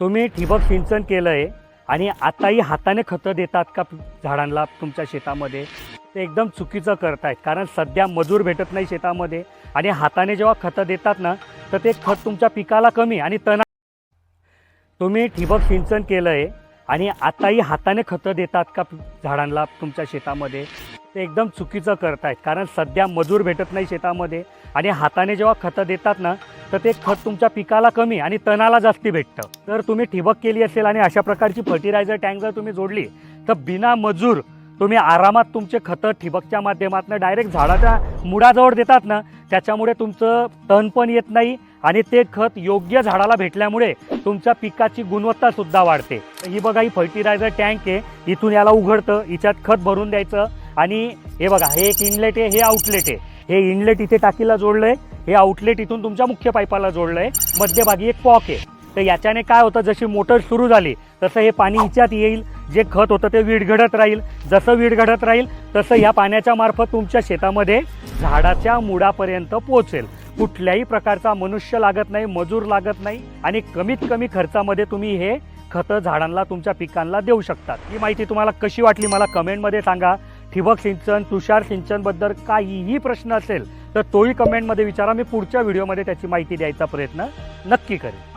तुम्ही ठिबक सिंचन केलं आहे आणि आताही हाताने खतं देतात का झाडांना तुमच्या शेतामध्ये? ते एकदम चुकीचं करतायत. कारण सध्या मजूर भेटत नाही शेतामध्ये आणि हाताने जेव्हा खतं देतात ना तर ते खत तुमच्या पिकाला कमी आणि तना तुम्ही ठिबक सिंचन केलं आहे आणि आताही हाताने खतं देतात का झाडांना तुमच्या शेतामध्ये? ते एकदम चुकीचं करतायत. कारण सध्या मजूर भेटत नाही शेतामध्ये आणि हाताने जेव्हा खतं देतात ना तर ते खत तुमच्या पिकाला कमी आणि तणाला जास्ती भेटतं. तर तुम्ही ठिबक केली असेल आणि अशा प्रकारची फर्टिलायझर टँक जर तुम्ही जोडली तर बिना मजूर तुम्ही आरामात तुमचे खतं ठिबकच्या माध्यमातून डायरेक्ट झाडाच्या मुळाजवळ देतात ना त्याच्यामुळे तुमचं तण पण येत नाही आणि ते खत योग्य झाडाला भेटल्यामुळे तुमच्या पिकाची गुणवत्ता सुद्धा वाढते. ही बघा ही फर्टिलायझर टँक आहे इथून याला उघडतं हिच्यात खत भरून द्यायचं आणि हे बघा हे एक इनलेट आहे हे आउटलेट आहे. हे इनलेट इथे टाकीला जोडलंय हे आउटलेट इथून तुमच्या मुख्य पाईपाला जोडलंय मध्यभागी एक पॉक आहे. तर याच्याने काय होतं जशी मोटर सुरू झाली तसं हे पाणी हिच्यात येईल जे खत होतं ते विडघडत राहील. जसं विडघडत राहील तसं ह्या पाण्याच्या मार्फत तुमच्या शेतामध्ये झाडाच्या मुळापर्यंत पोहोचेल. कुठल्याही प्रकारचा मनुष्य लागत नाही मजूर लागत नाही आणि कमीत कमी खर्चामध्ये तुम्ही हे खतं झाडांना तुमच्या पिकांना देऊ शकतात. ही माहिती तुम्हाला कशी वाटली मला कमेंटमध्ये सांगा. ठिबक सिंचन तुषार सिंचनबद्दल काहीही प्रश्न असेल तर तोही कमेंटमध्ये विचारा. मी पुढच्या व्हिडिओमध्ये त्याची माहिती द्यायचा प्रयत्न नक्की करेन.